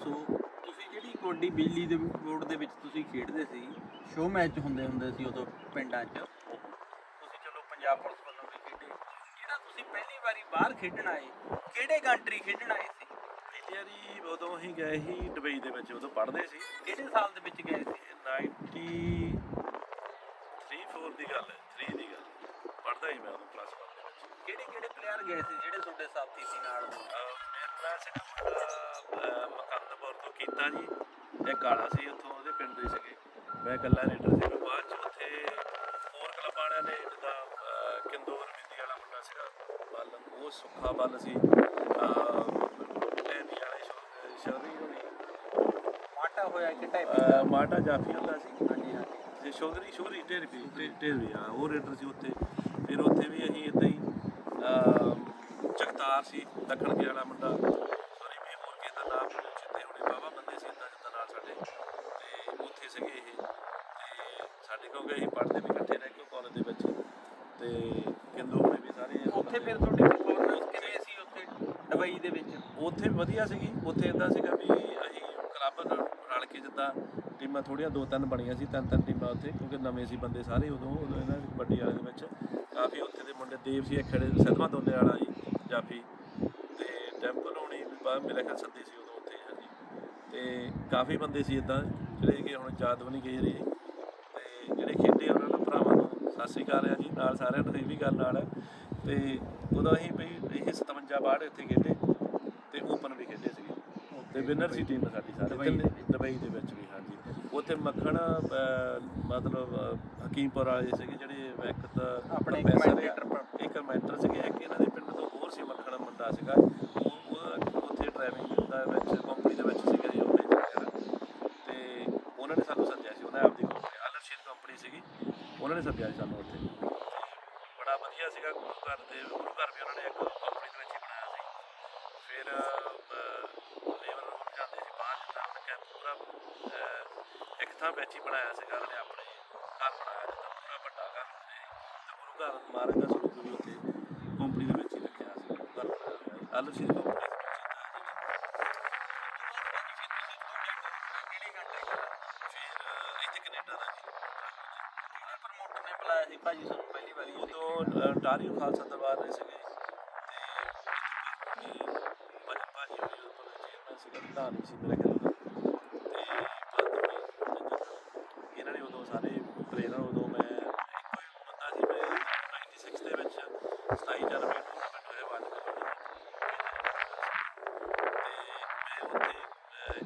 ਦੱਸੋ ਤੁਸੀਂ ਜਿਹੜੀ ਕਬੱਡੀ ਬਿਜਲੀ ਦੇ ਬੋਰਡ ਦੇ ਵਿੱਚ ਤੁਸੀਂ ਖੇਡਦੇ ਸੀ? ਸ਼ੋਅ ਮੈਚ ਹੁੰਦੇ ਹੁੰਦੇ ਸੀ ਉਦੋਂ ਪਿੰਡਾਂ 'ਚ। ਤੁਸੀਂ ਚਲੋ ਪੰਜਾਬ ਪੁਲਿਸ ਵੱਲੋਂ ਵੀ ਖੇਡੇ। ਜਿਹੜਾ ਤੁਸੀਂ ਪਹਿਲੀ ਵਾਰੀ ਬਾਹਰ ਖੇਡਣ ਆਏ? ਕਿਹੜੇ ਕੰਟਰੀ ਖੇਡਣ ਆਏ ਸੀ? ਵਾਰੀ ਉਦੋਂ ਅਸੀਂ ਗਏ ਸੀ ਦੁਬਈ ਦੇ ਵਿੱਚ ਉਦੋਂ ਪੜ੍ਹਦੇ ਸੀ। ਕਿਹੜੇ ਸਾਲ ਦੇ ਵਿੱਚ ਗਏ ਸੀ? 93 4 ਦੀ ਗੱਲ ਹੈ 3 ਦੀ ਗੱਲ ਪੜ੍ਹਦਾ ਸੀ ਮੈਂ ਉਦੋਂ ਪਲੱਸ 1 ਦੇ ਵਿੱਚ। ਕਿਹੜੇ ਕਿਹੜੇ ਪਲੇਅਰ ਗਏ ਸੀ ਜਿਹੜੇ ਤੁਹਾਡੇ ਸਾਥੀ ਸੀ ਨਾਲ? ਮੇਰਾ ਸੀਗਾ ਮੁੰਡਾ ਮਕੰਦਪੁਰ ਤੋਂ ਕੀਤਾ ਜੀ ਇਹ ਕਾਲਾ ਸੀ ਉੱਥੋਂ ਉਹਦੇ ਪਿੰਡ ਦੇ ਸੀਗੇ। ਮੈਂ ਇਕੱਲਾ ਰੇਡਰ ਸੀ। ਬਾਅਦ ਚ ਉੱਥੇ ਹੋਰ ਕਲੱਬ ਵਾਲਿਆਂ ਨੇ ਜਿੱਦਾਂ ਕਿੰਦੋਰ ਮਿੰਦੀ ਵਾਲਾ ਮੁੰਡਾ ਸੀਗਾ ਬੱਲ ਉਹ ਸੁੱਖਾ ਬੱਲ ਸੀ। ਲੈਣੀ ਵਾਲੇ ਸ਼ੌਰੀ ਹੋਣੀ ਮਾਟਾ ਹੋਇਆ ਕਿ ਟਾਈਪ ਅਹ, ਮਾਟਾ ਜਾਫੀ ਹੁੰਦਾ ਸੀ। ਹਾਂਜੀ ਹਾਂਜੀ। ਤੇ ਸ਼ੋਗਰੀ ਸ਼ੋਰੀ ਢੇਰ ਵੀ ਢੇ- ਢੇਰ ਵੀ ਆ ਉਹ ਰੇਡਰ ਸੀ ਉੱਥੇ। ਫਿਰ ਉੱਥੇ ਵੀ ਅਸੀਂ ਇਦਾਂ ਹੀ ਜਗਤਾਰ ਸੀ ਦੱਖਣ ਕੇ ਵਾਲਾ ਮੁੰਡਾ ਸੌਰੀ ਵੀ ਹੋਰ ਕਿਸੇ ਦਾ ਨਾਮ ਚਿੱਤੇ ਹੋਣੇ ਬਾਬਾ ਬੰਦੇ ਸੀ ਇਦਾਂ ਜਿੱਦਾਂ ਨਾਲ ਸਾਡੇ ਤੇ ਉੱਥੇ ਸੀਗੇ ਇਹ ਤੇ ਸਾਡੇ ਕੋਲ ਗਏ ਅਸੀਂ ਪੜ੍ਹਦੇ ਵੀ ਇਕੱਠੇ ਰਹਿ ਕੇ ਕਾਲਜ ਦੇ ਵਿੱਚ ਤੇ ਕਿੰਦੂ ਹੋਣੇ ਵੀ ਸਾਰੇ ਉੱਥੇ ਫਿਰ ਤੁਹਾਡੀ ਪਰਫਾਰਮੈਂਸ ਕਿਵੇਂ ਸੀ ਉੱਥੇ ਦੁਬਈ ਦੇ ਵਿੱਚ ਉੱਥੇ ਵੀ ਵਧੀਆ ਸੀਗੀ ਉੱਥੇ ਇਦਾਂ ਸੀਗਾ ਵੀ ਅਸੀਂ ਕਲੱਬ ਨਾਲ ਰਲ ਕੇ ਜਿੱਦਾਂ ਟੀਮਾਂ ਥੋੜੀਆਂ ਦੋ ਤਿੰਨ ਬਣੀਆਂ ਸੀ ਤਿੰਨ ਤਿੰਨ ਟੀਮਾਂ ਉੱਥੇ ਕਿਉਂਕਿ ਨਵੇਂ ਸੀ ਬੰਦੇ ਸਾਰੇ ਉਦੋਂ ਉਦੋਂ ਇਹਨਾਂ ਕਬੱਡੀ ਵਾਲੇ ਦੇ ਵਿੱਚ। ਕਾਫੀ ਉੱਥੇ ਦੇ ਮੁੰਡੇ ਦੇਵ ਸੀ ਖੜੇ ਸਦਮਾ ਦੋਨੇ ਵਾਲਾ ਜੀ ਜਾਫੀ। ਤੇ ਟੈਂਪਲ ਹੋਣੀ ਬਾਹਰ ਮੇਰੇ ਖਿਆਲ ਸੱਦੀ ਸੀ ਉਦੋਂ ਉੱਥੇ ਹਾਂਜੀ। ਤੇ ਕਾਫੀ ਬੰਦੇ ਸੀ ਇਦਾਂ ਜਿਹੜੇ ਕਿ ਹੁਣ ਯਾਦ ਵੀ ਨਹੀਂ ਗਏ ਰਹੇ। ਤੇ ਜਿਹੜੇ ਖੇਡੇ ਉਹਨਾਂ ਨੂੰ ਭਰਾਵਾਂ ਨੂੰ ਸਤਿ ਸ਼੍ਰੀ ਅਕਾਲ ਆ ਜੀ ਨਾਲ ਸਾਰਿਆਂ ਨੂੰ ਇਹ ਵੀ ਗੱਲ ਨਾਲ ਹੈ। ਤੇ ਉਦੋਂ ਅਸੀਂ ਵੀ ਇਹ 57 ਬਾੜ ਇੱਥੇ ਖੇਡੇ ਤੇ ਓਪਨ ਵੀ ਖੇਡੇ ਸੀਗੇ। ਤੇ ਵਿਨਰ ਸੀ ਟੀਮ ਸਾਡੀ ਸਾਰੇ ਦੁਬਈ ਦੇ ਵਿੱਚ ਵੀ ਹਾਂਜੀ। ਉੱਥੇ ਮੱਖਣ ਮਤਲਬ ਹਕੀਮਪੁਰ ਵਾਲੇ ਸੀਗੇ ਜਿਹੜੇ ਇੱਕ ਤਾਂ ਆਪਣੇ commentator ਇੱਕ ਕਮੈਂਟਰ ਸੀਗੇ ਇੱਕ ਇਹਨਾਂ ਦੇ ਪਿੰਡ ਤੋਂ ਹੋਰ ਸੀ ਮੱਖਣ ਮੁੰਡਾ ਸੀਗਾ ਉਹ ਉਹ ਉੱਥੇ ਡਰਾਈਵਿੰਗ ਦਾ ਵਿੱਚ ਕੰਪਨੀ ਦੇ ਵਿੱਚ ਸੀਗਾ ਜੀ ਉਹ ਵਗੈਰਾ ਤੇ ਉਹਨਾਂ ਨੇ ਸਾਨੂੰ ਸੱਦਿਆ ਸੀ ਉਹਨਾਂ ਆਪਦੀ ਕੰਪਨੀ ਅਲਰਸ਼ੀਨ ਕੰਪਨੀ ਸੀਗੀ ਉਹਨਾਂ ਨੇ ਸੱਦਿਆ ਸੀ ਸਾਨੂੰ ਉੱਥੇ ਤੇ ਬੜਾ ਵਧੀਆ ਸੀਗਾ ਗੁਰੂ ਘਰ ਦੇ ਗੁਰੂ ਘਰ ਵੀ ਉਹਨਾਂ ਨੇ ਇੱਕ ਕੰਪਨੀ ਦੇ ਵਿੱਚ ਹੀ ਬਣਾਇਆ ਸੀ ਫਿਰ ਲੇਬਰ ਨੂੰ ਜਾਂਦੇ ਸੀ ਬਾਹਰ ਜਿੱਦਾਂ ਉਹਨੇ ਕਿਹਾ ਪੂਰਾ ਅਹ, ਬਣਾਇਆ ਸੀਗਾ ਉਹਨੇ ਆਪਣੇ ਘਰ ਬਣਾਇਆ ਜਿੱਦਾਂ ਪੂਰਾ ਵੱਡਾ ਘਰ ਉਹਨੇ ਤੇ ਗੁਰੂ ਘਰ ਮਹਾਰਾਜ ਦਾ ਸਰੂਪ ਵੀ ਉੱਥੇ ਕੰਪਨੀ ਦੇ ਵਿੱਚ ਹੀ ਰੱਖਿਆ ਸੀ ਘਰ ਬਣਾਇਆ ਹੋਇਆ ਅਲਰਸ਼ੀਨ ਕੰਪਨੀ ਦੇ ਵਿੱਚ ਨੇ ਸੀ ਭਾਜੀ ਸਾਨੂੰ ਪਹਿਲੀ ਵਾਰੀ। ਉਦੋਂ ਟਾਰੀਓ ਖਾਲਸਾ ਦਰਬਾਰ ਦੇ ਸੀਗੇ। ਤੇ ਭਾਜੀ ਚੇਅਰਮੈਨ ਸੀਗਾ ਪ੍ਰਧਾਨ ਸੀ ਮੇਰਾ ਖਿਆਲ ਉਹਦਾ ਤੇ ਬਾਅਦ ਵਿੱਚ ਇਹਨਾਂ ਨੇ ਉਦੋਂ ਸਾਰੇ ਪਲੇਅਰਾਂ ਉਦੋਂ ਮੈਂ ਇੱਕੋ ਹੀ ਬੰਦਾ ਸੀ ਮੈਂ 96 ਦੇ ਵਿੱਚ 27 ਜਨਵਰੀ ਟੂਰਨਾਮੈਂਟ ਹੋਇਆ ਬਾਅਦ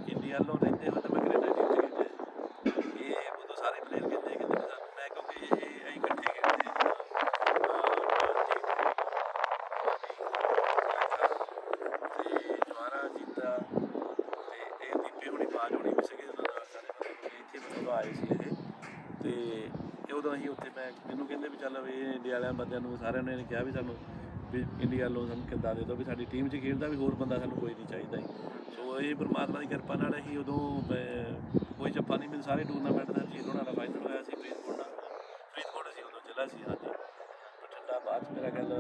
ਤੇ ਮੈਂ ਉੱਥੇ ਰਹਿੰਦੇ ਹੋਏ ਤਾਂ ਮੈਂ ਕੈਨੇਡਾ ਦੀ ਉੱਥੇ ਇਹ ਉਦੋਂ ਸਾਰੇ ਪਲੇਅਰ ਕਹਿੰਦੇ ਕਿ ਮੈਂ ਕਿਉਂਕਿ ਇਹ ਅਸੀਂ ਇਕੱਠੇ ਖੇਡਦੇ ਤੇ ਜਵਾਰਾ ਜੀਤਾ ਤੇ ਇਹ ਦੀਪੇ ਹੁਣੀ ਬਾਜ ਹੋਣੀ ਵੀ ਸੀਗੇ ਉਹਨਾਂ ਨਾਲ ਸਾਰੇ ਇੱਥੇ ਮਤਲਬ ਆਏ ਸੀ ਇਹ। ਤੇ ਇਹ ਉਦੋਂ ਅਸੀਂ ਉੱਥੇ ਮੈਂ, ਮੈਨੂੰ ਕਹਿੰਦੇ ਵੀ ਚੱਲ ਇਹ ਇੰਡੀਆ ਵਾਲਿਆਂ ਬੰਦਿਆਂ ਨੂੰ ਸਾਰਿਆਂ ਨੇ ਕਿਹਾ ਵੀ ਸਾਨੂੰ ਵੀ ਇੰਡੀਆ ਵੱਲੋਂ ਸਾਨੂੰ ਕਿੱਦਾਂ ਦੇ ਦਿਓ ਵੀ ਸਾਡੀ ਟੀਮ 'ਚ ਖੇਡਦਾ ਵੀ ਹੋਰ ਬੰਦਾ ਸਾਨੂੰ ਕੋਈ ਨਹੀਂ ਚਾਹੀਦਾ ਸੀ ਸੋ ਇਹ ਪਰਮਾਤਮਾ ਦੀ ਕਿਰਪਾ ਨਾਲ ਅਸੀਂ ਉਦੋਂ ਮੈਂ- ਕੋਈ ਜੱਫਾ ਨਹੀਂ ਮਿਲ ਸਾਰੇ ਟੂਰਨਾਮੈਂਟ ਦਾ ਜੀ ਉਹਨਾਂ ਦਾ ਫਾਈਨਲ ਹੋਇਆ ਸੀ ਫਰੀਦਕੋਟ ਨਾਲ ਫਰੀਦਕੋਟ ਸੀ ਉਦੋਂ ਜ਼ਿਲ੍ਹਾ ਸੀ ਹਾਂਜੀ। ਬਠਿੰਡਾ ਬਾਅਦ 'ਚ ਮੇਰਾ ਖਿਆਲ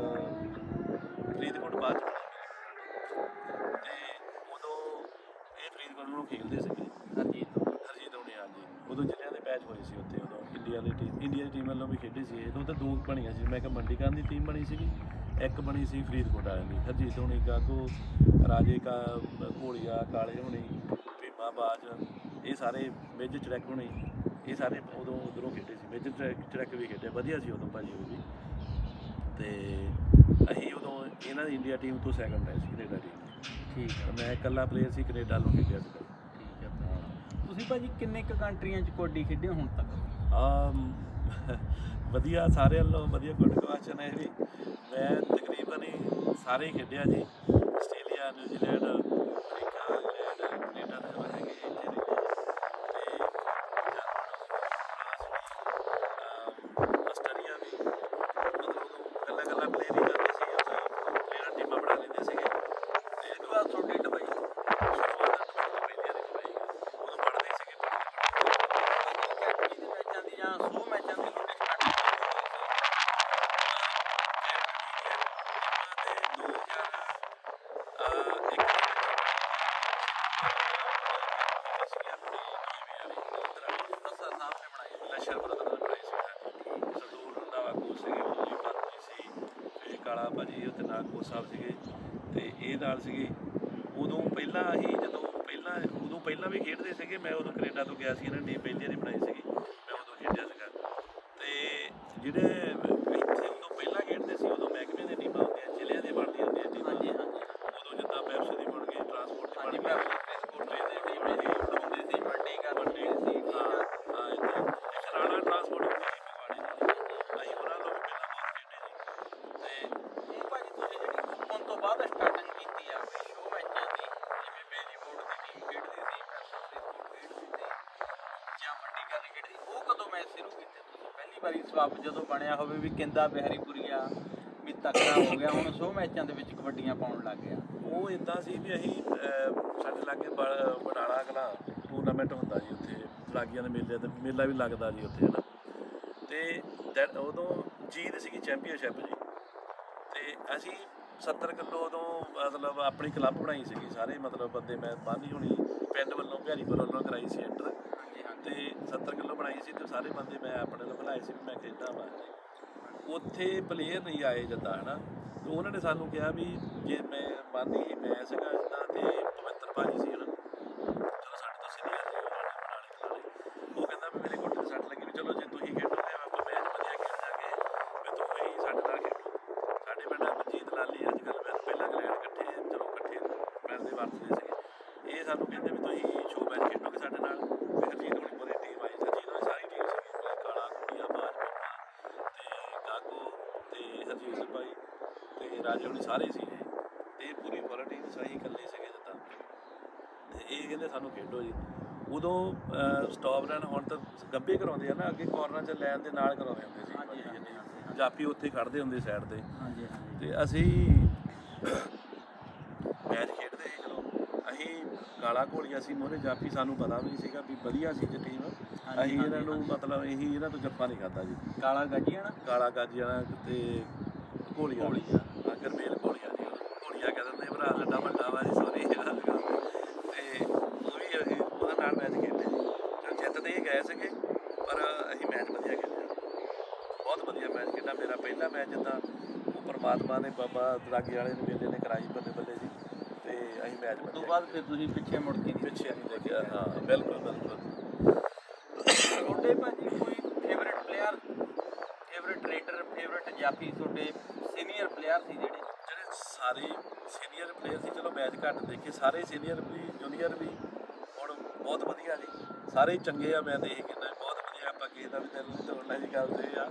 ਫਰੀਦਕੋਟ ਬਾਅਦ 'ਚ। ਤੇ ਉਦੋਂ ਇਹ ਫਰੀਦਕੋਟ ਨੂੰ ਖੇਡਦੇ ਸੀਗੇ। ਹਰਜੀਤ ਹਰਜੀਤ ਹੋਣੀ ਹਾਂਜੀ। ਉਦੋਂ ਜ਼ਿਲ੍ਹਿਆਂ ਦੇ ਮੈਚ ਹੋਏ ਸੀ ਉੱਥੇ ਉਦੋਂ ਇੰਡੀਆ ਦੀ ਟੀਮ ਇੰਡੀਆ ਦੀ ਟੀਮ ਵੱਲੋਂ ਵੀ ਖੇਡੀ ਸੀ। ਉਦੋਂ ਤਾਂ ਦੋ ਬਣੀਆਂ ਸੀ। ਮੈਂ ਕਿਹਾ ਮੰਡੀਕਰਨ ਦੀ ਟੀਮ ਬਣੀ ਸੀਗੀ। ਇੱਕ ਬਣੀ ਸੀ ਫਰੀਦਕੋਟ ਵਾਲਿਆਂ ਦੀ ਹਰਜੀਤ ਹੋਣੀ ਗਾਗੋ ਰਾਜੇ ਕਾ ਘੋੜੀਆ ਕਾਲੇ ਹੋਣੀ ਭੀਮਾ ਬਾਜ ਇਹ ਸਾਰੇ ਮੇਜਰ ਚੜੈਕ ਹੋਣੀ ਇਹ ਸਾਰੇ ਉਦੋਂ ਉਧਰੋਂ ਖੇਡੇ ਸੀ ਮੇਜਰ ਚੜੈਕ ਚੜੈਕ ਵੀ ਖੇਡੇ ਵਧੀਆ ਸੀ ਉਦੋਂ ਭਾਜੀ ਉਹ ਵੀ ਤੇ ਅਸੀਂ ਉਦੋਂ ਇਹਨਾਂ ਦੀ ਇੰਡੀਆ ਟੀਮ ਤੋਂ ਸੈਕੰਡ ਆਏ ਸੀ ਕੈਨੇਡਾ ਟੀਮ ਠੀਕ ਹੈ ਮੈਂ ਇਕੱਲਾ ਪਲੇਅਰ ਸੀ ਕੈਨੇਡਾ ਨੂੰ ਖੇਡਿਆ ਸੀ ਠੀਕ ਹੈ ਤੁਸੀਂ ਭਾਜੀ ਕਿੰਨੇ ਕੁ ਕੰਟਰੀਆਂ 'ਚ ਕਬੱਡੀ ਖੇਡੇ ਹੁਣ ਤੱਕ? ਆਮ ਵਧੀਆ ਸਾਰੇ ਵੱਲੋਂ ਵਧੀਆ ਗੁੱਡ ਕੁਐਸਚਨ ਹੈ ਇਹ ਵੀ। ਮੈਂ ਤਕਰੀਬਨ ਹੀ ਸਾਰੇ ਖੇਡਿਆ ਜੀ Australia New Zealand America England Canada ਦੇ ਜਿਹੜੇ ਹੈਗੇ ਇੱਥੇ ਦੇ ਤੇ ਆਸਟ੍ਰੇਲੀਆ ਵੀ ਮਤਲਬ ਉਦੋਂ ਕੱਲਾ ਕੱਲਾ ਪਲੇਅਰ ਹੀ ਜਾਂਦੇ ਸੀ ਉਦੋਂ ਪਲੇਅਰ ਟੀਮਾਂ ਬਣਾ ਲੈਂਦੇ ਸੀਗੇ ਤੇ ਇਹ ਤੋਂ ਬਾਅਦ ਤੁਹਾਡੀ ਦੁਬਈ ਸ਼ੁਰੂਆਤ ਪਹਿਲੀਆਂ ਦੀ ਕਮਾਈ ਉਦੋਂ ਪੜ੍ਹਦੇ ਸੀਗੇ ਪੜ੍ਹਦੇ ਅਕੈਡਮੀ ਦੇ ਮੈਚਾਂ ਦੀ ਜਾਂ ਸੋ ਮੈਚਾਂ ਦੀ ਤੁਹਾਡੇ ਸਟਾਰਟਿੰਗ ਤੇ 2000 ਅਹ ਇੱਕ ਦੇ ਵਿੱਚ ਕਾਲਾ ਭਾਜੀ ਉੱਤੇ ਨਾਲ ਸਾਹਿਬ ਸੀਗੇ ਤੇ ਇਹ ਨਾਲ ਸੀਗੇ। ਉਦੋਂ ਪਹਿਲਾਂ ਅਸੀਂ ਜਦੋਂ ਪਹਿਲਾਂ, ਉਦੋਂ ਪਹਿਲਾਂ ਵੀ ਖੇਡਦੇ ਸੀਗੇ, ਮੈਂ ਉਦੋਂ ਕੈਨੇਡਾ ਤੋਂ ਗਿਆ ਸੀ, ਇਹਨਾਂ ਨੇ ਟੀਮ ਪਹਿਲੀ ਵਾਰੀ ਬਣਾਈ ਸੀਗੀ ਮੈਂ ਉਦੋਂ ਖੇਡਿਆ ਸੀਗਾ ਤੇ ਜਿਹੜੇ ਇੱਥੇ ਉਦੋਂ ਪਹਿਲਾਂ ਖੇਡਦੇ ਸੀ ਉਦੋਂ ਮਹਿਕਮੇ ਦੇ ਟੀਮਾਂ ਹੁੰਦੀਆਂ ਜ਼ਿਲ੍ਹਿਆਂ ਦੇ ਬਣਦੀਆਂ ਹੁੰਦੀਆਂ ਟੀਮਾਂ ਹਾਂਜੀ ਹਾਂਜੀ ਉਦੋਂ ਜਿੱਦਾਂ ਪੈਪਸ ਦੀ ਬਣ ਗਈ ਟਰਾਂਸਪੋਰਟ ਦੀ ਹਾਂਜੀ ਬਣ ਮੈਂ ਗਈ ਸਕੂਟਰੀ ਦੇ ਸੀ ਮੇਰੀ ਹੁੰਦੀ ਸੀ ਵੱਡੀ ਕਰਦੀ ਸੀ ਠੀਕ ਹਾਂ ਆ ਹਾਂ ਇੱਥੇ ਇੱਕ ਰਾਣਾ ਟਰਾਂਸਪੋਰਟ ਹੁੰਦੀ ਸੀ ਫਗਵਾੜੇ ਦੀ ਅਸੀਂ ਉਹਨਾਂ ਤੋਂ ਵੀ ਪਹਿਲਾਂ ਬਹੁਤ ਖੇਡੇ ਸੀ ਤੇ ਇਹ ਭਾਜੀ ਤੁਸੀਂ ਜਿਹੜੀ ਓਪਨ ਤੋਂ ਬਾਅਦ ਸਟਾਰਟਿੰਗ ਕੀਤੀ ਆ ਵੀ ਸ਼ੋਅ ਮੈਚਾਂ ਦੀ ਜਿਵੇਂ ਬੇਲੀ ਬੋਰਡ ਦੀ ਟੀਮ ਖੇਡਦੀ ਸੀ ਪੈਸਾ ਖੇਡਦੀ ਸੀ ਜਾਂ ਵੱਡੀ ਗੱਲ ਖੇਡਦੀ ਉਹ ਕਦੋਂ ਮੈਚ ਸ਼ੁਰੂ ਕੀਤੇ ਤੁਸੀਂ ਪਹਿਲੀ ਵਾਰੀ ਸਵਾਪ ਜਦੋਂ ਬਣਿਆ ਹੋਵੇ ਵੀ ਕਿੰਦਾ ਬਿਹਾਰੀਪੁਰੀਆ ਵੀ ਤਕੜਾ ਹੋ ਗਿਆ ਹੁਣ ਸ਼ੋਅ ਮੈਚਾਂ ਦੇ ਵਿੱਚ ਕਬੱਡੀਆਂ ਪਾਉਣ ਲੱਗ ਗਿਆ। ਉਹ ਇਦਾਂ ਸੀ ਵੀ ਅਸੀਂ ਅਹ, ਸਾਡੇ ਲਾਗੇ ਬ- ਬਡਾਲਾ ਕਲਾ ਟੂਰਨਾਮੈਂਟ ਹੁੰਦਾ ਜੀ ਉੱਥੇ ਲਾਗੀਆਂ ਦੇ ਮੇਲੇ ਤੇ ਮੇਲਾ ਵੀ ਲੱਗਦਾ ਜੀ ਉੱਥੇ ਹਨਾ। ਤੇ that- ਉਦੋਂ ਜੀਤ ਸੀਗੀ ਚੈਂਪੀਅਨਸ਼ਿਪ ਜੀ। ਤੇ ਅਸੀਂ 70 ਕਿਲੋ ਉਦੋਂ ਮਤਲਬ ਆਪਣੀ ਕਲੱਬ ਬਣਾਈ ਸੀਗੀ ਸਾਰੇ ਮਤਲਬ ਬੰਦੇ ਮੈਂ ਬਾਨੀ ਹੋਣੀ ਪਿੰਡ ਵੱਲੋਂ ਬਿਹਾਰੀਪੁਰ ਵੱਲੋਂ ਕਰਾਈ ਸੀ ਐਂਟਰ ਤੇ 70 ਕਿਲੋ ਬਣਾਈ ਸੀ ਤੇ ਸਾਰੇ ਬੰਦੇ ਮੈਂ ਆਪਣੇ ਨਾਲ ਬਣਾਏ ਸੀ ਵੀ ਮੈਂ ਖੇਡਾਂ ਵਾ। ਉੱਥੇ ਪਲੇਅਰ ਨਹੀਂ ਆਏ ਜਿੱਦਾਂ, ਹਨਾ? ਤੇ ਉਹਨਾਂ ਨੇ ਸਾਨੂੰ ਕਿਹਾ ਵੀ ਜੇ ਮੈਂ ਮੰਨ ਲਈ ਮੈਂ ਸੀਗਾ ਜਿੱਦਾਂ ਤੇ ਪਵਿੱਤਰ ਭਾਜੀ ਸੀ ਹਨਾ ਚਲੋ ਸਾਡੇ ਤੋਂ ਸੀਨੀਅਰ ਸੀ ਉਹਨਾਂ ਨੇ ਬਣਾ ਲਏ ਉਹ ਕਹਿੰਦਾ ਵੀ ਮੇਰੇ ਕੋਲ ਸੱਟ ਲੱਗੀ ਵੀ ਚਲੋ ਜੇ ਤੁਸੀਂ ਖੇਡੋਗੇ ਆਪਾਂ ਮੈਚ ਵਧੀਆ ਖੇਡ ਜਾਗੇ ਵੀ ਤੂੰ ਹੀ ਸਾਡੇ ਨਾਲ ਖੇਡੋ ਸਾਡੇ ਪਿੰਡ ਮਨਜੀਤ ਲਾਲੀ ਅੱਜ ਕੱਲ੍ਹ ਮੈਂ ਪਹਿਲਾਂ ਗ੍ਰੈਂਡ ਇਕੱਠੇ ਚਲੋ ਇਕੱਠੇ ਮਿਲਦੇ ਵਰਤਦੇ ਸੀਗੇ ਇਹ ਸਾਨੂੰ ਕਹਿੰਦੇ ਵੀ ਤੁਸੀਂ ਸ਼ੋਅ ਮੈਚ ਖੇਡੋਗੇ ਸਾਡੇ ਨਾਲ ਵੀ ਹਰਜੀਤ ਹੋਣੀ ਪੂਰੀ ਟੀਮ ਆਈ ਹਰਜੀਤ ਹੋਣੀ ਸਾਰੀ ਟੀਮ ਸੀਗੀ ਕੋਈ ਕਾਲਾ ਕੁੜੀਆ ਬਾਜ ਤੇ ਗਾਗੋ ਤੇ ਹਰਜੀਤ ਸਿੰਘ ਭਾਈ ਤੇ ਰਾਜੇ ਹੋਣੀ ਸਾਰੇ ਸੀਗੇ ਤੇ ਪੂਰੀ ਟੀਮ ਸਹੀ ਇਕੱਲੇ ਸੀਗੇ ਜਿੱਦਾਂ। ਤੇ ਇਹ ਕਹਿੰਦੇ ਸਾਨੂੰ ਖੇਡੋ ਜੀ। ਉਦੋਂ ਸਟਾਪ ਰਨ ਹੁਣ ਤਾਂ ਗੱਬੇ ਕਰਾਉਂਦੇ ਆ ਨਾ ਅੱਗੇ ਕਾਰਨਰ 'ਚ ਲੈਣ ਦੇ ਨਾਲ ਕਰਾਉਂਦੇ ਹੁੰਦੇ ਸੀ। ਜਾਪੀ ਉੱਥੇ ਖੜਦੇ ਹੁੰਦੇ ਸਾਈਡ ਤੇ। ਹਾਂਜੀ ਹਾਂਜੀ। ਤੇ ਅਸੀਂ ਮੈਚ ਖੇਡਦੇ ਸੀ ਚਲੋ ਅਸੀਂ ਕਾਲਾ ਘੋੜੀਆ ਸੀ ਮੋਰੇ ਜਾਪੀ ਸਾਨੂੰ ਪਤਾ ਵੀ ਨਹੀਂ ਸੀਗਾ ਵੀ ਵਧੀਆ ਸੀ ਜੇ ਟੀਮ ਅਸੀਂ ਇਹਨਾਂ ਨੂੰ ਮਤਲਬ ਇਹੀ ਇਹਨਾਂ ਤੋਂ ਜੱਫਾ ਨਹੀਂ ਖਾਦਾ ਜੀ। ਕਾਲਾ ਗਾਜੀਆ ਨਾ? ਕਾਲਾ ਗਾਜੀ ਵਾਲਾ ਤੇ ਘੋੜੀਆ ਘੋੜੀਆ। ਹਾਂ ਗਰਮੇਲ ਘੋੜੀਆ ਜੀ ਉਹਨੂੰ। ਘੋੜੀਆ ਕਹਿ ਦਿੰਦੇ ਭਰਾ ਸਾਡਾ ਵੱਡਾ ਵਾ ਜੀ ਸੋਰੀ ਤੇ ਉਹ ਵੀ ਅਸੀਂ ਉਹਦੇ ਨਾਲ ਮੈਚ ਖੇਡੇ ਜੀ ਚਲੋ ਜਿੱਤਦੇ ਹੀ ਗਏ ਸੀਗੇ ਪਰ ਅਸੀਂ ਮੈਚ ਵਧੀਆ ਖੇਡਿਆ ਬਹੁਤ ਵਧੀਆ ਮੈਚ ਖੇਡਾ ਮੇਰਾ ਪਹਿਲਾ ਮੈਚ ਜਿੱਦਾਂ ਉਹ ਪਰਮਾਤਮਾ ਨੇ ਬਾਬਾ ਦਰਾਗੇ ਵਾਲੇ ਨੇ ਮੇਲੇ ਨੇ ਕਰਾਈ ਬੱਲੇ ਬੱਲੇ ਜੀ ਤੇ ਅਸੀਂ ਮੈਚ ਉਸ ਤੋਂ ਬਾਅਦ ਫਿਰ ਤੁਸੀਂ ਪਿੱਛੇ ਮੁੜ ਕੇ ਨਹੀਂ ਪਿੱਛੇ ਨਹੀਂ ਦੇਖਿਆ? ਹਾਂ ਬਿਲਕੁਲ ਬਿਲਕੁਲ। ਤੁਹਾਡੇ ਭਾਜੀ ਕੋਈ favourite player favourite raider favourite ਜਾਫੀ ਤੁਹਾਡੇ ਸੀਨੀਅਰ ਪਲੇਅਰ ਸੀ ਜਿਹੜੇ? ਜਿਹੜੇ ਸਾਰੇ ਸੀਨੀਅਰ ਪਲੇਅਰ ਸੀ ਚਲੋ ਮੈਚ ਘੱਟ ਦੇਖੇ ਸਾਰੇ ਸੀਨੀਅਰ ਵੀ ਜੂਨੀਅਰ ਵੀ ਹੁਣ ਬਹੁਤ ਵਧੀਆ ਜੀ। ਸਾਰੇ ਚੰਗੇ ਆ ਮੈਂ ਤਾਂ ਇਹ ਕਹਿੰਦਾ ਬਹੁਤ ਵਧੀਆ ਆਪਾਂ ਕਿਸੇ ਦਾ ਵੀ ਦਿਲ ਨਹੀਂ ਤੋੜਨਾ ਜੀ ਗੱਲ ਤੇ ਆ।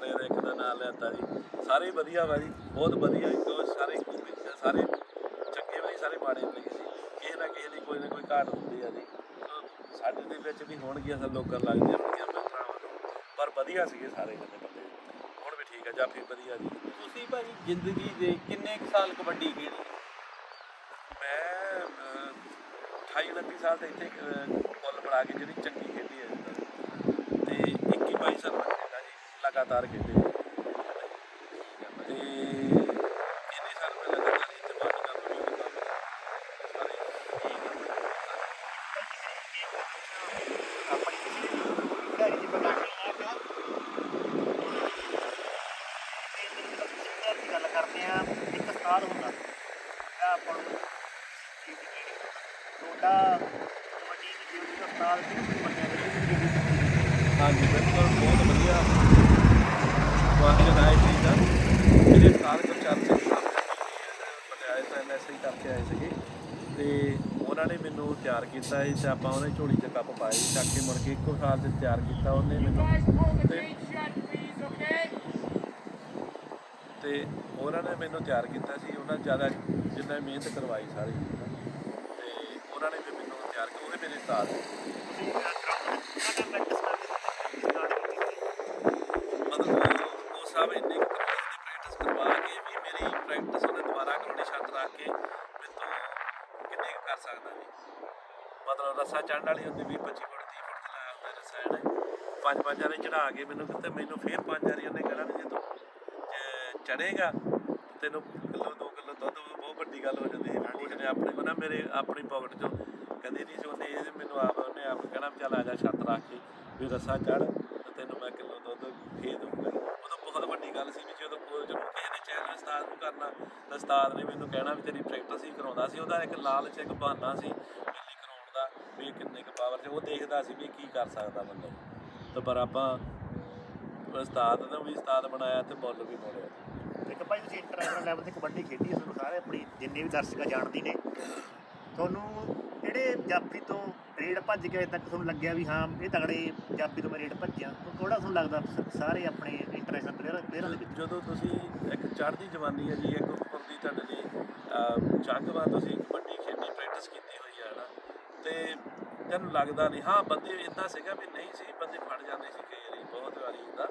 ਕਹਿਣਗੇ ਕਿ ਸਾਰੇ ਦਾ ਇੱਕ ਦਾ ਨਾਮ ਲੈਤਾ ਜੀ। ਸਾਰੇ ਵਧੀਆ ਵਾ ਜੀ ਬਹੁਤ ਵਧੀਆ ਜੀ ਕੋਚ ਸਾਰੇ ਸਾਰੇ ਚੰਗੇ ਵੀ ਨਹੀਂ, ਸਾਰੇ ਮਾੜੇ ਵੀ ਨਹੀਂ ਜੀ। ਕਿਸੇ ਨਾ ਕਿਸੇ ਦੀ ਕੋਈ ਨਾ ਕੋਈ ਘਾਟ ਹੁੰਦੀ ਆ ਜੀ। ਸੋ ਸਾਡੇ ਦੇ ਵਿੱਚ ਵੀ ਹੋਣਗੀਆਂ ਸਭ ਲੋਕਾਂ ਨੂੰ ਲੱਗਦੀਆਂ ਹੋਣਗੀਆਂ ਮੈਂ ਭਰਾਵਾਂ ਨੂੰ ਪਰ ਵਧੀਆ ਸੀਗੇ ਸਾਰੇ ਬੰਦੇ ਬੰਦੇ। ਹੁਣ ਵੀ ਠੀਕ ਆ ਜਾਫੀ ਵਧੀਆ ਜੀ। ਤੁਸੀਂ ਭਾਜੀ ਜ਼ਿੰਦਗੀ ਦੇ ਕਿੰਨੇ ਕੁ ਸਾਲ ਕਬੱਡੀ ਖੇਡੀ? ਮੈਂ ਅਹ, 28 29 ਸਾਲ ਤੇ ਇੱਥੇ ਕੁੱਲ ਮਿਲਾ ਕੇ ਜਿਹੜੀ ਚੰਗੀ ਖੇਡੀ ਹੈ ਤੇ 21 22 ਸਾਲ ਮੈਂ ਖੇਡਾ ਜੀ ਲਗਾਤਾਰ ਖੇਡੇ ਤੇ ਇੰਨੇ ਸਾਲ ਮੈਂ ਲਗਾਤਾਰ ਇੱਥੇ ਬਾਕੀ ਕੰਮ ਵੀ ਕੀਤਾ ਸਾਰੇ ਆਪਣੀ ਖਿਡਾਰੀ ਦੀ ਪ੍ਰੋਡਕਸ਼ਨ ਆ ਗਿਆ ਤੇ ਜਦੋਂ ਸਿੱਧਾ ਦੀ ਗੱਲ ਕਰਦੇ ਆ ਇੱਕ ਉਸਤਾਦ ਹੁੰਦਾ ਜਿਹੜਾ ਆਪਾਂ ਨੂੰ ਸਿੱਖ ਕੇ ਤੁਹਾਡਾ ਕਬੱਡੀ ਦੀ ਜਿਹੜੀ ਉਸਤਾਦ ਕਿਹਨੂੰ ਮੰਨਿਆ ਗਿਆ ਹਾਂਜੀ ਬਿਲਕੁਲ ਬਹੁਤ ਵਧੀਆ ਕੁਆਸ਼ਨ ਆਇਆ ਸੀ ਦਾ ਮੇਰੇ ਸਾਲ ਕੋ ਚਰਚੇ ਪਟਿਆਲੇ ਤੋਂ ਐਮਐਸਆਈ ਕਰਕੇ ਆਏ ਸੀਗੇ ਤੇ ਉਹਨਾਂ ਨੇ ਮੈਨੂੰ ਤਿਆਰ ਕੀਤਾ ਸੀ ਤੇ ਆਪਾਂ ਉਹਨੇ ਝੋਲੀ 'ਚ ਕੱਪ ਪਾਏ ਚੱਕ ਕੇ ਮੁੜ ਕੇ ਇੱਕੋ ਸਾਲ 'ਚ ਤਿਆਰ ਕੀਤਾ ਉਹਨੇ ਮੈਨੂੰ। ਤੇ ਤੇ ਉਹਨਾਂ ਨੇ ਮੈਨੂੰ ਤਿਆਰ ਕੀਤਾ ਸੀ ਉਹਨਾਂ ਜ਼ਿਆਦਾ ਜਿੰਨਾ ਮਿਹਨਤ ਕਰਵਾਈ ਸਾਰੀ। ਤੇ ਉਹਨਾਂ ਨੇ ਵੀ ਮੈਨੂੰ ਤਿਆਰ ਕੀਤਾ ਉਹਦੇ ਮੇਰੇ ਉਸਤਾਦ ਸੀ। ਤੁਸੀਂ ਗਰਾਊਂਡ ਉਹਨਾਂ ਦਾ ਪ੍ਰੈਕਟਿਸ ਕਰਦੇ ਸੀ ਮਤਲਬ ਉਹ- ਉਹ ਸਭ ਇੰਨੇ ਕੁ ਪ੍ਰੈਕਟਿਸ ਕਰਵਾ ਕੇ ਵੀ ਮੇਰੀ ਪ੍ਰੈਕਟਿਸ ਉਹਨੇ ਦੁਬਾਰਾ ਕਰਾਉਣੀ ਸ਼ਰਤ ਰੱਖ ਕੇ ਵੀ ਤੂੰ ਕਿੰਨੇ ਕੁ ਕਰ ਸਕਦਾ ਜੀ ਮਤਲਬ ਰੱਸਾ ਚੜ੍ਹਨ ਵਾਲੀ ਹੁੰਦੀ 20 25 ਫੁੱਟ 30 ਫੁੱਟ ਤੇ ਲਾਇਆ ਹੁੰਦਾ ਰੱਸਾ ਇਹਨੇ ਪੰਜ ਪੰਜ ਵਾਰੇ ਚੜਾ ਕੇ ਮੈਨੂੰ ਕਿਤੇ ਮੈਨੂੰ ਫੇਰ ਪੰਜ ਵਾਰੀ ਉਹਨੇ ਕਹਿਣਾ ਵੀ ਜੇ ਤੂੰ ਚੜੇਗਾ ਤੈਨੂੰ ਕਿਲੋ 2 ਕਿਲੋ ਦੁੱਧ ਬਹੁਤ ਵੱਡੀ ਗੱਲ ਹੋ ਜਾਂਦੀ ਹੈ ਕੋਚ ਨੇ ਆਪਣੇ ਉਹਨਾਂ ਮੇਰੇ ਆਪਣੀ ਪਾਕਟ ਚੋਂ ਕਦੇ ਨਹੀਂ ਸੀ ਇਹ ਮੈਨੂੰ ਆਪ, ਉਹਨੇ ਆਪ ਕਹਿਣਾ ਵੀ ਚੱਲ ਆ ਜਾ ਛੱਤ ਰੱਖ ਕੇ, ਵੀ ਰੱਸਾ ਚੜ ਤੈਨੂੰ ਮੈਂ ਕਿਲੋ ਦੁੱਧ ਦੇ ਦੂੰਗਾ ਉਦੋਂ ਬਹੁਤ ਵੱਡੀ ਗੱਲ ਸੀ ਵੀ ਜਦੋਂ ਕੋਚ ਨੂੰ ਕਰਨਾ, ਤਾਂ ਉਸਤਾਦ ਨੇ ਮੈਨੂੰ ਕਹਿਣਾ ਵੀ ਤੇਰੀ ਪ੍ਰੈਕਟਿਸ ਹੀ ਕਰਾਉਂਦਾ ਸੀ। ਉਹਦਾ ਇੱਕ ਲਾਲਚ, ਇੱਕ ਬਹਾਨਾ ਸੀ ਬਿੱਲੀ ਕਰਾਉਣ ਦਾ ਵੀ ਇਹ ਕਿੰਨੇ ਕੁ ਪਾਵਰ 'ਚ ਉਹ ਦੇਖਦਾ ਸੀ ਵੀ ਕੀ ਕਰ ਸਕਦਾ ਬੰਦਾ। ਤਾਂ ਪਰ ਆਪਾਂ ਉਸਤਾਦ ਨੂੰ ਵੀ ਉਸਤਾਦ ਬਣਾਇਆ ਤੇ ਮੁੱਲ ਵੀ ਮੋੜਿਆ। ਇੱਕ ਭਾਈ ਤੁਸੀਂ ਇੰਟਰਨੈਸ਼ਨਲ ਲੈਵਲ ਤੇ ਕਬੱਡੀ ਖੇਡੀ ਹੈ ਤੁਹਾਨੂੰ ਸਾਰੇ ਆਪਣੀ ਜਿੰਨੇ ਵੀ ਦਰਸ਼ਕ ਜਾਣਦੇ ਨੇ। ਤੁਹਾਨੂੰ ਜਿਹੜੇ ਜਾਫੀ ਤੋਂ ਰੇਡ ਭੱਜ ਕੇ ਅਜੇ ਤੱਕ ਤੁਹਾਨੂੰ ਲੱਗਿਆ ਵੀ ਹਾਂ ਇਹ ਤਗੜੇ ਜਾਫੀ ਤੋਂ ਮੈਂ ਰੇਡ ਭੱਜਿਆ ਤੁਹਾਨੂੰ ਥੋੜਾ ਤੁਹਾਨੂੰ ਲੱਗਦਾ ਸਾਰੇ ਆਪਣੇ ਇੰਟਰਨੈਸ਼ਨਲ ਪਲੇਅਰ ਪਲੇਅਰਾਂ ਦੇ ਵਿੱਚ? ਜਦੋਂ ਤੁਸੀਂ ਇੱਕ ਚੜ੍ਹਦੀ ਜਵਾਨੀ ਹੈ ਜੀ ਇੱਕ ਉੱਪਰ ਦੀ ਤੁਹਾਡੇ ਲਈ ਜੰਗ ਵਾ ਤੁਸੀਂ ਕਬੱਡੀ ਖੇਡੀ ਪ੍ਰੈਕਟਿਸ ਕੀਤੀ ਹੋਈ ਹੈ ਨਾ ਤੇ ਤੈਨੂੰ ਲੱਗਦਾ ਨਹੀਂ। ਹਾਂ, ਬੰਦੇ ਇਦਾਂ ਸੀਗਾ ਵੀ ਨਹੀਂ ਸੀ, ਬੰਦੇ ਫੜ ਜਾਂਦੇ ਸੀ ਕਈ ਵਾਰੀ, ਬਹੁਤ ਵਾਰੀ ਹੁੰਦਾ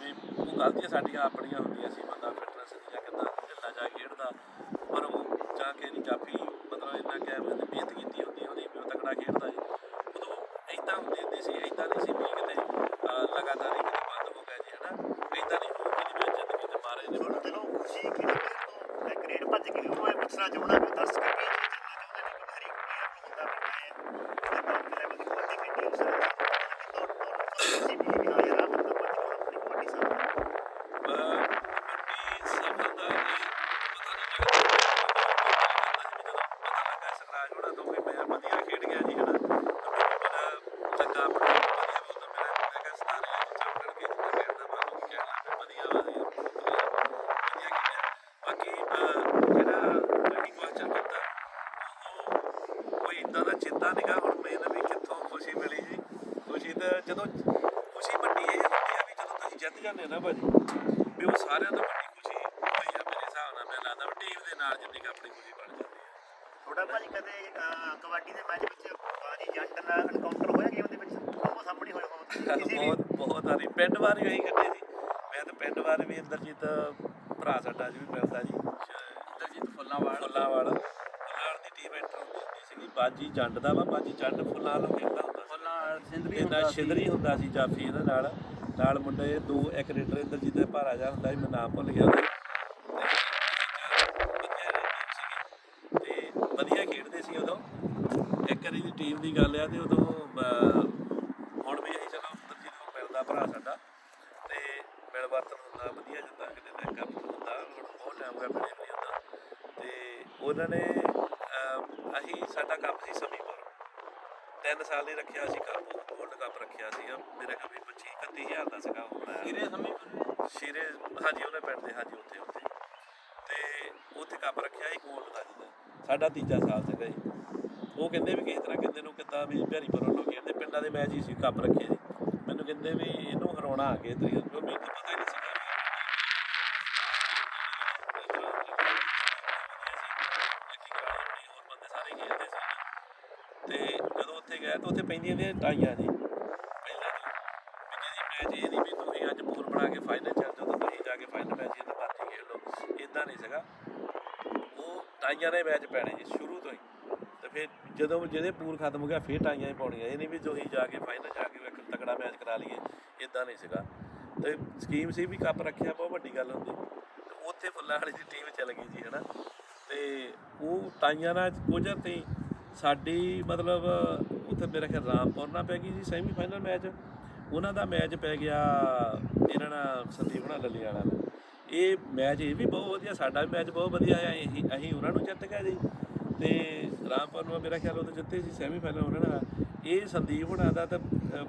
ਵੀ ਉਹ ਗਲਤੀਆਂ ਸਾਡੀਆਂ ਆਪਣੀਆਂ ਹੁੰਦੀਆਂ ਸੀ, ਬੰਦਾ ਫਿਟਨੈਸ ਦੀਆਂ ਕਿੰਨਾ ਢਿੱਲਾ ਜਾ ਖੇਡਦਾ, ਪਰ ਉਹ ਜਾ ਕੇ ਨਹੀਂ ਜਾਫੀ ਮਤਲਬ ਇੰਨਾ ਕੈਮ ਦੀ ਮਿਹਨਤ ਕੀਤੀ ਹੁੰਦੀ, ਉਹਦੀ ਵੀ ਤਕੜਾ ਖੇਡਦਾ ਜੀ ਉਦੋਂ ਇਦਾਂ ਹੁੰਦੀ ਸੀ ਇਦਾਂ ਨਹੀਂ ਸੀ ਵੀ ਕਿਤੇ ਲਗਾਤਾਰ ਹੀ ਬੰਦ ਹੋ ਗਿਆ ਜੀ ਹਨਾ। ਇਦਾਂ ਨਹੀਂ ਹੋ ਕਿ ਜ਼ਿੰਦਗੀ ਦੇ ਮਾਰੇ ਨੇ। ਤੁਹਾਨੂੰ ਦਿਲੋਂ ਖੁਸ਼ੀ ਕਿਹੜੀ ਮੈਂ ਗ੍ਰੇਡ ਭੱਜ ਕੇ ਉਹ ਪੁੱਛਣਾ ਚਾਹੁੰਦਾ ਕਿ ਦਰਸ਼ਕ ਕੀ ਚੀਜ਼ ਜਾਣਨਾ ਚਾਹੁੰਦੇ ਨੇ ਕਿ ਹਰ ਇੱਕ player ਨੂੰ ਹੁੰਦਾ ਵੀ ਮੈਂ ਇਹ ਟੌਪ ਲੈਵਲ ਦੀ ਕਬੱਡੀ ਖੇਡੀ ਉਸ ਦਾ ਤੋਂ ਖੁਸ਼ੀ ਮਿਲੀ ਵੀ ਹਾਂ ਯਾਰ ਆਹ ਬੰਦਾ ਭੱਜ ਕੇ ਆਪਣੀ ਕਬੱਡੀ ਸਾਹਮਣੇ ਕਬੱਡੀ ਸਫਲ ਦਾ ਇਹ ਪਤਾ ਨਹੀਂ ਲੱਗਦਾ ਪਤਾ ਲੱਗਾ ਸਖਰਾਜ ਹੋਣਾ ਤੋਂ ਵੀ ਮੈਂ ਵਧੀਆ ਖੇਡ ਗਿਆ ਜੀ ਹਨਾ ਤਾਂ ਮੈਨੂੰ ਬੜਾ ਲੱਗਾ ਆਪਣਾ ਵਧੀਆ ਬਹੁਤ ਮੇਰਾ ਮੈਂ ਕਿਹਾ ਸਤਾਰੇ ਵਿੱਚ ਚੜ ਕੇ ਖੇਡਦਾ ਬਾਅਦ ਨੂੰ ਕਹਿਣਾ ਮੈਂ ਵਧੀਆ ਵਧੀਆ ਵਧੀਆ ਖੇਡਿਆ ਬਾਕੀ ਅਹ, ਜਿਹੜਾ ਜਿਹੜੀ ਕੁਐਸਚਨ ਕੀਤਾ ਉਹ ਕੋਈ ਇਦਾਂ ਦਾ ਚਿੰਤਾ ਨਹੀਂਗਾ ਹੁਣ ਮੈਨੂੰ ਵੀ ਕਿੱਥੋਂ ਖੁਸ਼ੀ ਮਿਲੀ ਜੀ ਖੁਸ਼ੀ ਤਾਂ ਜਦੋਂ ਖੁਸ਼ੀ ਵੱਡੀ ਇਹ ਹੁੰਦੀ ਆ ਵੀ ਜਦੋਂ ਹੋ ਨਾ ਭਾਜੀ। ਵੀ ਉਹ ਸਾਰਿਆਂ ਤੋਂ ਵੱਡੀ ਖੁਸ਼ੀ ਹੋਈ ਆ ਮੇਰੇ ਹਿਸਾਬ ਨਾਲ ਮੈਨੂੰ ਲੱਗਦਾ ਟੀਮ ਦੇ ਨਾਲ ਜਿੰਨੀ ਕੁ ਆਪਣੀ ਖੁਸ਼ੀ ਬਣ ਜਾਂਦੀ ਹੈ। ਥੋੜਾ ਭਾਜੀ ਕਦੇ ਅਹ, ਕਬੱਡੀ ਦੇ ਮੈਚ ਵਿੱਚ ਬਾਜੀ ਜੱਟ ਨਾਲ ਐਨਕਾਊਂਟਰ ਹੋਇਆ ਗੇਮ ਦੇ ਵਿੱਚ? ਉਹ ਸਾਹਮਣੇ ਹੋਏ ਹੋਣ ਕਿਸੇ ਵੀ ਬਹੁਤ ਬਹੁਤ ਆਰੀ ਪਿੰਡ ਵਾਰ ਵੀ ਉਹੀ ਕੱਢੇ ਜੀ ਮੈਂ ਤਾਂ ਪਿੰਡ ਵਾਰ ਵੀ ਇੰਦਰਜੀਤ ਭਰਾ ਸਾਡਾ ਜੀ ਵੀ ਮਿਲਦਾ ਜੀ। ਇੰਦਰਜੀਤ ਫੁੱਲਾਂਵਾਲ। ਫੁੱਲਾਂਵਾਲ। ਫੁੱਲਾਂਵਾਲ ਦੀ ਟੀਮ ਐਂਟਰ ਹੁੰਦੀ ਹੁੰਦੀ ਸੀਗੀ। ਬਾਜੀ ਜੰਡ ਦਾ ਵਾ ਬਾਜੀ ਜੰਡ ਫੁੱਲਾਂ ਵਾਲਾ ਖੇਡਦਾ ਹੁੰਦਾ ਸੀ। ਫੁੱਲਾਂ ਸਿੰਧਰੀ ਸੀ। ਹੁੰਦਾ ਸੀ ਜਾਫੀ ਇਹਦੇ ਨਾਲ। ਨਾਲ ਮੁੰਡੇ ਦੋ, ਇੱਕ ਰੇਡਰ ਇੰਦਰਜੀਤ ਦੇ ਭਾਰਾ ਜਾ ਹੁੰਦਾ ਸੀ, ਮੈਂ ਨਾਮ ਭੁੱਲ ਗਿਆ ਉਹਦਾ। ਤੇ ਵਧੀਆ ਖੇਡਦੇ ਸੀ ਉਦੋਂ। ਇੱਕ ਵਾਰੀ ਦੀ ਟੀਮ ਦੀ ਗੱਲ ਆ ਤੇ ਉਦੋਂ ਹੁਣ ਵੀ ਅਸੀਂ ਚਲੋ ਇੰਦਰਜੀਤ ਨੂੰ ਮਿਲਦਾ ਭਰਾ ਸਾਡਾ। ਤੇ ਮਿਲ ਵਰਤਨ ਹੁੰਦਾ, ਵਧੀਆ ਜਿੱਦਾਂ ਕਿਤੇ ਨਾ ਕੱਪ ਹੁੰਦਾ, ਹੁਣ ਬਹੁਤ ਟਾਈਮ ਦਾ ਮਿਲੇ ਨਹੀਂ ਹੁੰਦਾ ਤੇ ਉਹਨਾਂ ਨੇ ਅਸੀਂ, ਸਾਡਾ ਕੰਮ ਸੀ ਸਮੀਪੁਰ। ਤਿੰਨ ਸਾਲ ਹੀ ਰੱਖਿਆ ਸੀ ਕੰਮ। ਕੱਪ ਰੱਖਿਆ ਸੀ। ਮੇਰੇ ਖਿਆਲ ਵੀ 25 31000 ਦਾ ਸੀਗਾ ਉਹ ਬਣਾਇਆ ਸਿਰੇ ਸਮੀ ਸ਼ੀਰੇ ਹਾਂਜੀ ਉਹਨੇ ਪਿੰਡ ਦੇ ਹਾਂਜੀ ਉੱਥੇ ਉੱਥੇ। ਤੇ ਉੱਥੇ ਕੱਪ ਰੱਖਿਆ ਸੀ ਗੋਲਡ ਦਾ। ਜਿਹਦਾ ਸਾਡਾ ਤੀਜਾ ਸਾਲ ਸੀਗਾ ਜੀ। ਉਹ ਕਹਿੰਦੇ ਵੀ ਕਿਸੇ ਤਰ੍ਹਾਂ ਕਹਿੰਦੇ ਨੂੰ ਕਿੱਦਾਂ ਵੀ ਭੈਰੀਪੁਰ ਵੱਲੋਂ ਖੇਡਦੇ ਪਿੰਡਾਂ ਦੇ ਮੈਚ ਹੀ ਸੀ ਕੱਪ ਰੱਖੇ ਜੀ ਮੈਨੂੰ ਕਹਿੰਦੇ ਵੀ ਇਹਨੂੰ ਹਰਾਉਣਾ ਆ ਕੇ ਤਰੀਕ ਮੈਨੂੰ ਤਾਂ ਪਤਾ ਹੀ ਨਹੀਂ ਸੀਗਾ ਸੀ। ਤੇ ਜਦੋਂ ਉੱਥੇ ਗਿਆ ਤਾਂ ਉੱਥੇ ਪੈਂਦੀਆਂ ਨੇ ਟਾਈਆਂ ਜੀ ਪਹਿਲਾਂ ਜੀ ਵੀ ਜਿਹਦੀ ਮੈਚ ਇਹ ਨਹੀਂ ਵੀ ਤੁਸੀਂ ਅੱਜ ਪੂਰ ਬਣਾ ਕੇ ਫਾਈਨਲ ਚੱਲ ਜਾਓ ਤਾਂ ਤੁਸੀਂ ਜਾ ਕੇ ਫਾਈਨਲ ਮੈਚ ਜਿੱਦਾਂ ਮਰਜ਼ੀ ਖੇਡ ਲਓ ਇਦਾਂ ਨਹੀਂ ਸੀਗਾ ਉਹ ਟਾਈਆਂ ਦੇ ਮੈਚ ਪੈਣੇ ਜੀ, ਸ਼ੁਰੂ ਤੋਂ ਹੀ। ਤੇ ਫਿਰ ਜਦੋਂ ਜਿਹਦੇ ਪੂਰ ਖਤਮ ਹੋ ਗਿਆ, ਫਿਰ ਟਾਈਆਂ ਹੀ ਪਾਉਣੀਆਂ। ਇਹ ਨਹੀਂ ਵੀ ਤੁਸੀਂ ਜਾ ਕੇ ਫਾਈਨਲ ਜਾ ਕੇ ਇੱਕ ਤਕੜਾ ਮੈਚ ਕਰਾ ਲਈਏ ਇਦਾਂ ਨਹੀਂ ਸੀਗਾ। ਤੇ ਸਕੀਮ ਸੀ ਵੀ ਕੱਪ ਰੱਖਿਆ, ਬਹੁਤ ਵੱਡੀ ਗੱਲ ਹੁੰਦੀ। ਤੇ ਉੱਥੇ ਫੁੱਲਾਂ ਵਾਲੀ ਦੀ ਟੀਮ ਚੱਲ ਗਈ ਜੀ, ਹਨਾ। ਤੇ ਉਹ ਟਾਈਆਂ ਨਾਲ ਕੁਝ ਤੇ ਸਾਡੀ ਮਤਲਬ, ਉੱਥੇ ਮੇਰਾ ਖਿਆਲ ਰਾਮਪੁਰ ਨਾਲ ਪੈ ਗਈ ਜੀ ਸੈਮੀ ਫਾਈਨਲ ਮੈਚ। ਉਹਨਾਂ ਦਾ ਮੈਚ ਪੈ ਗਿਆ, ਇਹਨਾਂ ਨਾਲ ਸੰਦੀਪ ਨਾਲ ਲੱਲੀ ਵਾਲਾ ਇਹ ਮੈਚ ਇਹ ਵੀ ਬਹੁਤ ਵਧੀਆ, ਸਾਡਾ ਵੀ ਮੈਚ ਬਹੁਤ ਵਧੀਆ ਆਇਆ, ਅਸੀਂ ਅਸੀਂ ਉਹਨਾਂ ਨੂੰ ਜਿੱਤ ਗਏ ਜੀ। ਤੇ ਰਾਮਪੁਰ ਨੂੰ ਮੇਰਾ ਖਿਆਲ ਉਹ ਤਾਂ ਜਿੱਤੇ ਸੀ ਸੈਮੀ ਫਾਈਨਲ ਉਹਨਾਂ ਨਾਲ ਇਹ ਸੰਦੀਪ ਹੁਣਾਂ ਦਾ ਤਾਂ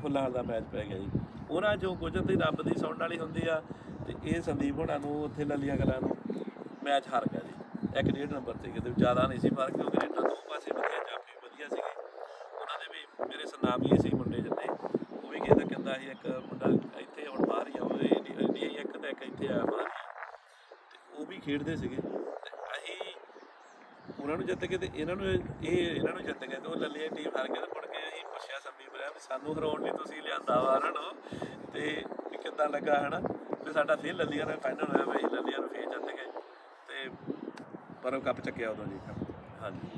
ਫੁੱਲਾਂ ਦਾ ਮੈਚ ਪੈ ਗਿਆ ਜੀ। ਉਹਨਾਂ ਚੋਂ ਕੁਝ ਤੇ ਰੱਬ ਦੀ ਸੁਣਨ ਵਾਲੀ ਹੁੰਦੀ ਆ, ਤੇ ਇਹ ਸੰਦੀਪ ਹੁਣਾ ਨੂੰ ਉੱਥੇ ਲੱਲੀਆਂ ਕਲਾਂ ਨੂੰ ਮੈਚ ਹਾਰ ਗਿਆ ਜੀ। ਇੱਕ ਡੇਢ ਨੰਬਰ ਤੇ ਕਿਤੇ ਜ਼ਿਆਦਾ ਨਹੀਂ ਸੀ ਫ਼ਰਕ ਕਿਉਂਕਿ ਰੇਟਾਂ ਦੋ ਪਾਸੇ ਵਧੀਆ ਜਾਫੀ ਵਧੀਆ ਸੀਗੇ ਉਹਨਾਂ ਦੇ ਵੀ ਮੇਰੇ ਸਨਾਮੀ ਸੀ ਮੁੰਡੇ ਜਿੰਨੇ ਉਹ ਵੀ ਕਹਿੰਦਾ ਕਹਿੰਦਾ ਸੀ ਇੱਕ ਮੁੰਡਾ ਇੱਥੇ ਹੁਣ ਬਾਹਰ ਹੀ ਆ ਉਹ ਇੰਡੀਆ ਹੀ ਇੱਕ ਤੇ ਇੱਕ ਇੱਥੇ ਆ ਬਾਹਰ ਹੀ ਆ। ਤੇ ਉਹ ਵੀ ਖੇਡਦੇ ਸੀਗੇ ਤੇ ਅਸੀਂ ਉਹਨਾਂ ਨੂੰ ਜਿੱਤ ਕੇ ਤੇ ਇਹਨਾਂ ਨੂੰ ਇਹ ਇਹਨਾਂ ਨੂੰ ਜਿੱਤ ਗਏ ਤੇ ਉਹ ਲੱਲੀ ਟੀਮ ਹਾਰ ਗਈ ਤੇ ਮੁੜ ਕੇ ਅਸੀਂ ਪੁੱਛਿਆ ਸੰਮੀ ਬਰਿਆ ਵੀ ਸਾਨੂੰ ਹਰਾਉਣ ਲਈ ਤੁਸੀਂ ਲਿਆਂਦਾ ਵਾ ਉਹਨਾਂ ਨੂੰ ਤੇ ਵੀ ਕਿੱਦਾਂ ਲੱਗਾ ਹਨਾ? ਤੇ ਸਾਡਾ ਫਿਰ ਲੱਲੀਆਂ ਦਾ ਫਾਈਨਲ ਹੋਇਆ ਬਈ ਲੱਲੀਆਂ ਨੂੰ ਫੇਰ ਜਿੱਤ ਗਏ ਤੇ ਪਰ ਉਹ ਕੱਪ ਚੱਕਿਆ ਉਦੋਂ ਜੀ। ਹਾਂਜੀ।